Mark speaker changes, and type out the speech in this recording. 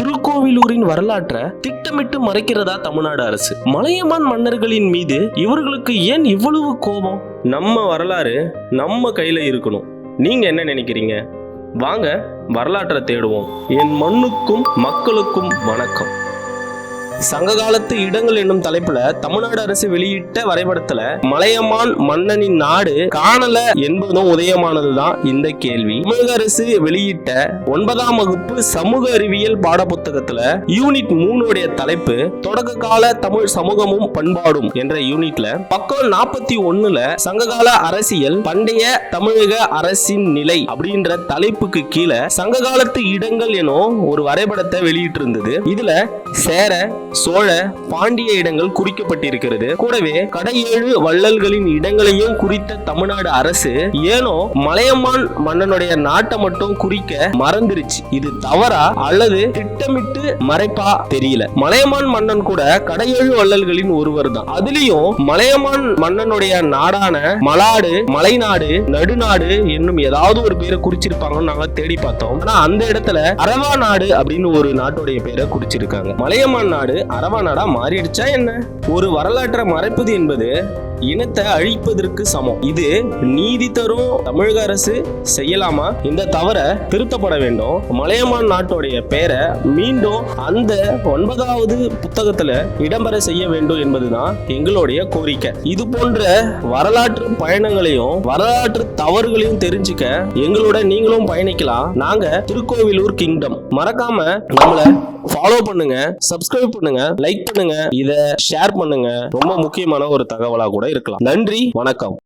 Speaker 1: திருக்கோவிலூரின் வரலாற்றை திட்டமிட்டு மறைக்கிறதா தமிழ்நாடு அரசு. மலையமான் மன்னர்களின் மீது இவர்களுக்கு ஏன் இவ்வளவு கோபம்? நம்ம வரலாறு நம்ம கையில இருக்கணும். நீங்க என்ன நினைக்கிறீங்க? வாங்க வரலாற்றை தேடுவோம். என் மண்ணுக்கும் மக்களுக்கும் வணக்கம். சங்ககாலத்து இடங்கள் என்னும் தலைப்புல தமிழ்நாடு அரசு வெளியிட்ட வரைபடத்துல மலையமான் மன்னனின் நாடு காணல என்பதும் உதயமானதுதான் இந்த கேள்வி. தமிழக அரசு வெளியிட்ட ஒன்பதாம் வகுப்பு சமூக அறிவியல் பாடப்புத்தகத்துல யூனிட் மூணுடைய தலைப்பு தொடக்க கால தமிழ் சமூகமும் பண்பாடும் என்ற யூனிட்ல பக்கம் நாற்பத்தி ஒண்ணுல சங்ககால அரசியல் பண்டைய தமிழக அரசின் நிலை அப்படின்ற தலைப்புக்கு கீழே சங்ககாலத்து இடங்கள் எனும் ஒரு வரைபடத்தை வெளியிட்டிருந்தது. இதுல சேர சோழ பாண்டிய இடங்கள் குறிக்கப்பட்டிருக்கிறது. கூடவே கடையேழு வள்ளல்களின் இடங்களையும் குறித்த தமிழ்நாடு அரசு ஏனோ மலையமான் மன்னனுடைய நாட்டை மட்டும் குறிக்க மறந்துருச்சு. இது தவறா அல்லது திட்டமிட்டு மறைப்பா தெரியல. மலையமான் மன்னன் கூட கடையேழு வள்ளல்களின் ஒருவர் தான் அதுலயும் மலையமான் மன்னனுடைய நாடான மலாடு மலைநாடு நடுநாடு என்னும் ஏதாவது ஒரு பேரை குறிச்சிருப்பாங்கன்னு நாங்க தேடி பார்த்தோம். ஆனா அந்த இடத்துல அரவா நாடு அப்படின்னு ஒரு நாட்டுடைய பேரை குறிச்சிருக்காங்க. மலையமான் நாடு அரவா நாடா மாறிடுச்சா என்ன? ஒரு வரலாற்றை மறைப்பது என்பது இனத்தை அழிப்பதற்கு சமம். இது நீதி தரும் தமிழக அரசு செய்யலாமா? இந்த தவற திருத்தப்பட வேண்டும். மலையமான் நாட்டுடைய பெயரை மீண்டும் அந்த ஒன்பதாவது புத்தகத்துல இடம்பெற செய்ய வேண்டும் என்பதுதான் எங்களுடைய கோரிக்கை. இது போன்ற வரலாற்று பயணங்களையும் வரலாற்று தவறுகளையும் தெரிஞ்சுக்க எங்களோட நீங்களும் பயணிக்கலாம். நாங்க திருக்கோவிலூர் கிங்டம். மறக்காம நம்மள ஃபாலோ பண்ணுங்க சப்ஸ்கிரைப் பண்ணுங்க லைக் பண்ணுங்க இத ஷேர் பண்ணுங்க. ரொம்ப முக்கியமான ஒரு தகவலா கூட இருக்கலாம். நன்றி வணக்கம்.